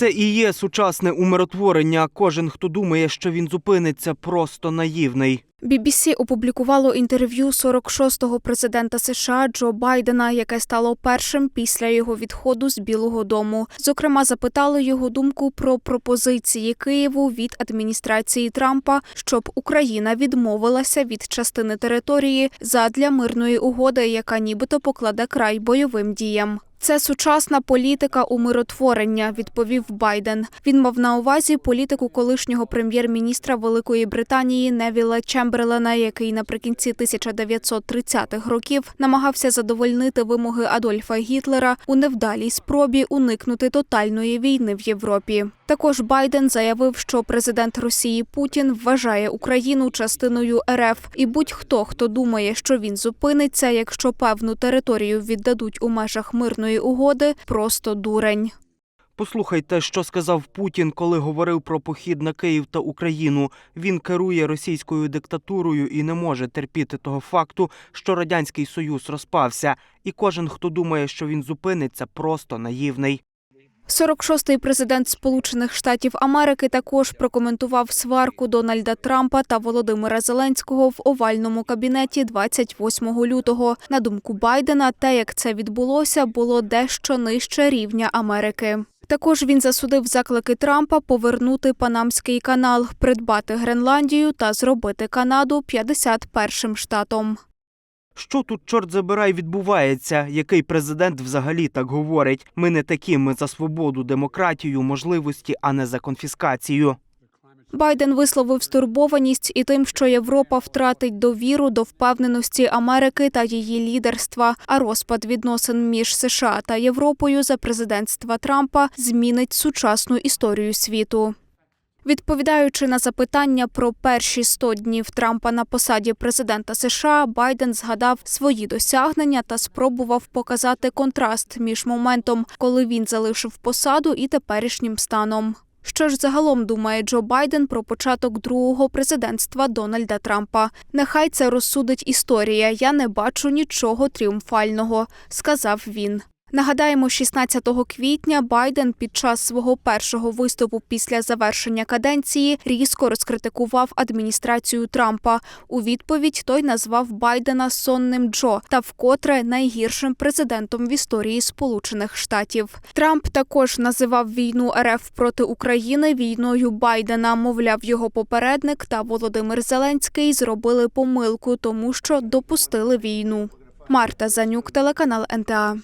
Це і є сучасне умиротворення. Кожен, хто думає, що він зупиниться, просто наївний. BBC опублікувало інтерв'ю 46-го президента США Джо Байдена, яке стало першим після його відходу з Білого Дому. Зокрема, запитали його думку про пропозиції Києву від адміністрації Трампа, щоб Україна відмовилася від частини території задля мирної угоди, яка нібито покладе край бойовим діям. Це сучасна політика умиротворення, відповів Байден. Він мав на увазі політику колишнього прем'єр-міністра Великої Британії Невіла Чемберлена, який наприкінці 1930-х років намагався задовольнити вимоги Адольфа Гітлера у невдалій спробі уникнути тотальної війни в Європі. Також Байден заявив, що президент Росії Путін вважає Україну частиною РФ, і будь-хто, хто думає, що він зупиниться, якщо певну територію віддадуть у межах мирної угоди, просто дурень. Послухайте, що сказав Путін, коли говорив про похід на Київ та Україну. Він керує російською диктатурою і не може терпіти того факту, що радянський союз розпався. І кожен, хто думає, що він зупиниться, просто наївний. 46-й президент Сполучених Штатів Америки також прокоментував сварку Дональда Трампа та Володимира Зеленського в овальному кабінеті 28 лютого. На думку Байдена, те, як це відбулося, було дещо нижче рівня Америки. Також він засудив заклики Трампа повернути Панамський канал, придбати Гренландію та зробити Канаду 51-м штатом. Що тут, чорт забирай, відбувається? Який президент взагалі так говорить? Ми не такі, ми за свободу, демократію, можливості, а не за конфіскацію. Байден висловив стурбованість і тим, що Європа втратить довіру до впевненості Америки та її лідерства, а розпад відносин між США та Європою за президентства Трампа змінить сучасну історію світу. Відповідаючи на запитання про перші 100 днів Трампа на посаді президента США, Байден згадав свої досягнення та спробував показати контраст між моментом, коли він залишив посаду, і теперішнім станом. Що ж загалом думає Джо Байден про початок другого президентства Дональда Трампа? Нехай це розсудить історія. Я не бачу нічого тріумфального, сказав він. Нагадаємо, 16 квітня Байден під час свого першого виступу після завершення каденції різко розкритикував адміністрацію Трампа. У відповідь той назвав Байдена сонним Джо та вкотре найгіршим президентом в історії Сполучених Штатів. Трамп також називав війну РФ проти України війною Байдена. Мовляв, його попередник та Володимир Зеленський зробили помилку, тому що допустили війну. Марта Занюк, телеканал НТА.